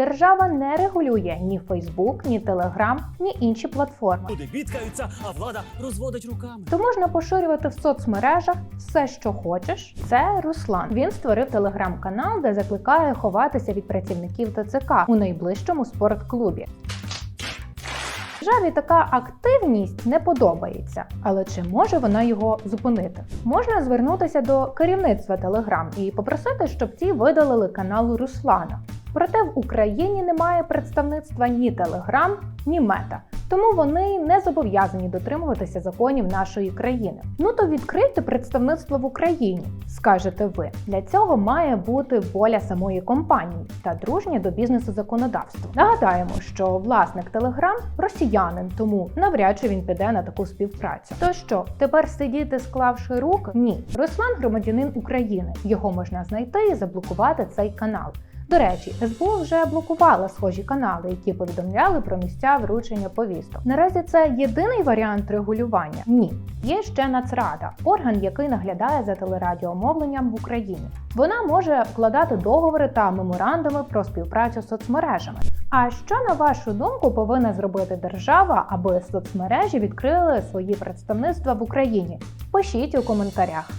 Держава не регулює ні Фейсбук, ні Телеграм, ні інші платформи. Люди бідкаються, а влада розводить руками. То можна поширювати в соцмережах все, що хочеш. Це Руслан. Він створив телеграм-канал, де закликає ховатися від працівників ТЦК у найближчому спортклубі. Державі така активність не подобається, але чи може вона його зупинити? Можна звернутися до керівництва Телеграм і попросити, щоб ті видалили канал Руслана. Проте в Україні немає представництва ні Телеграм, ні Мета. Тому вони не зобов'язані дотримуватися законів нашої країни. Ну то відкрийте представництво в Україні, скажете ви. Для цього має бути воля самої компанії та дружнє до бізнесу законодавство. Нагадаємо, що власник Телеграм росіянин, тому навряд чи він піде на таку співпрацю. То що тепер сидіти, склавши руки? Ні, Руслан громадянин України. Його можна знайти і заблокувати цей канал. До речі, СБУ вже блокувала схожі канали, які повідомляли про місця вручення повісток. Наразі це єдиний варіант регулювання? Ні. Є ще Нацрада, орган, який наглядає за телерадіомовленням в Україні. Вона може вкладати договори та меморандуми про співпрацю з соцмережами. А що на вашу думку повинна зробити держава, аби соцмережі відкрили свої представництва в Україні? Пишіть у коментарях.